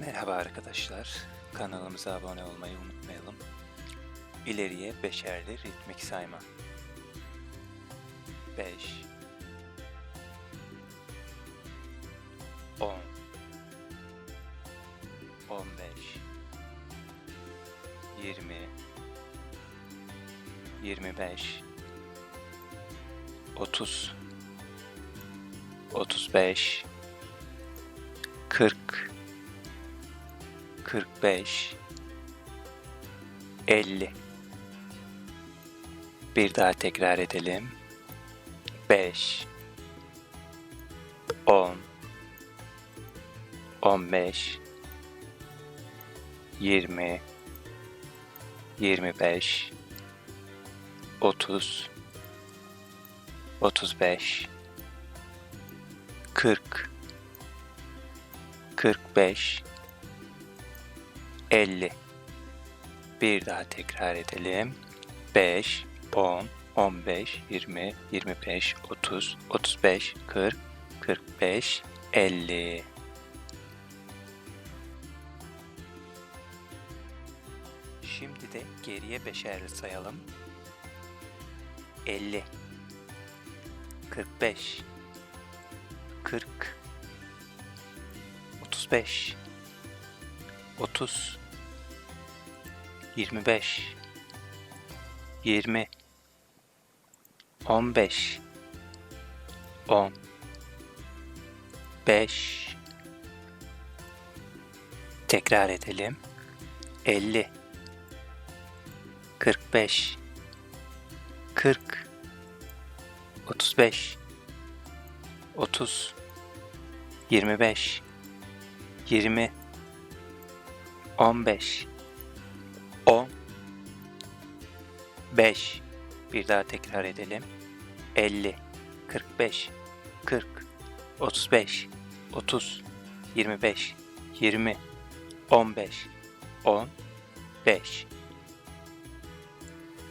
Merhaba arkadaşlar. Kanalımıza abone olmayı unutmayalım. İleriye beşerli ritmik sayma. 5 10 15 20 25 30 35 40 45 50 Bir daha tekrar edelim. 5 10 15 20 25 30 35 40 45 50 Bir daha tekrar edelim. 5 10 15 20 25 30 35 40 45 50 Şimdi de geriye beşerli sayalım. 50 45 40 35 30 25 20 15 10 5 Tekrar edelim. 50 45 40 35 30 25 20 15 5 Bir daha tekrar edelim. 50 45 40 35 30 25 20 15 10 5